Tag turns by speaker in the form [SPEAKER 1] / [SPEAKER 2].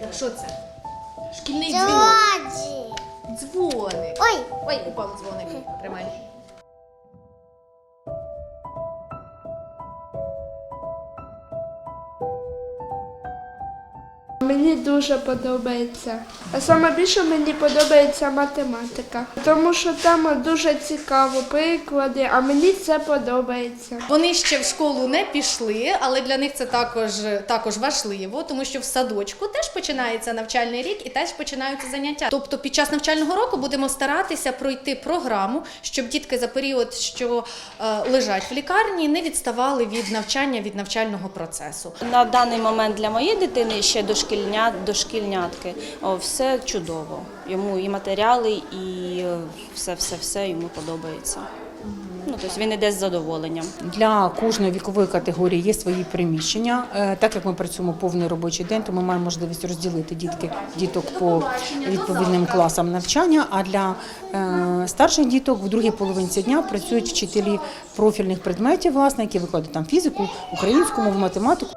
[SPEAKER 1] Так, що це? Шкільний дзвінок. Дзвоник.
[SPEAKER 2] Ой,
[SPEAKER 1] Ой, упав дзвоник. Тримай.
[SPEAKER 3] Мені дуже подобається. А саме більше мені подобається математика, тому що там дуже цікаво приклади, а мені це подобається.
[SPEAKER 1] Вони ще в школу не пішли, але для них це також, також важливо, тому що в садочку теж починається навчальний рік і теж починаються заняття. Тобто під час навчального року будемо старатися пройти програму, щоб дітки за період, що е, лежать в лікарні, не відставали від навчання, від навчального процесу.
[SPEAKER 4] На даний момент для моєї дитини ще дошкільня, дошкільнятки. Все чудово. Йому і матеріали, і е, все, все, все йому подобається. Ну, тобто він іде з задоволенням.
[SPEAKER 5] Для кожної вікової категорії є свої приміщення. Е, Так як ми працюємо повний робочий день, то ми маємо можливість розділити дітки, діток по відповідним класам навчання. А для е, старших діток в другій половинці дня працюють вчителі профільних предметів, власне, які викладають там фізику, українську мову, математику.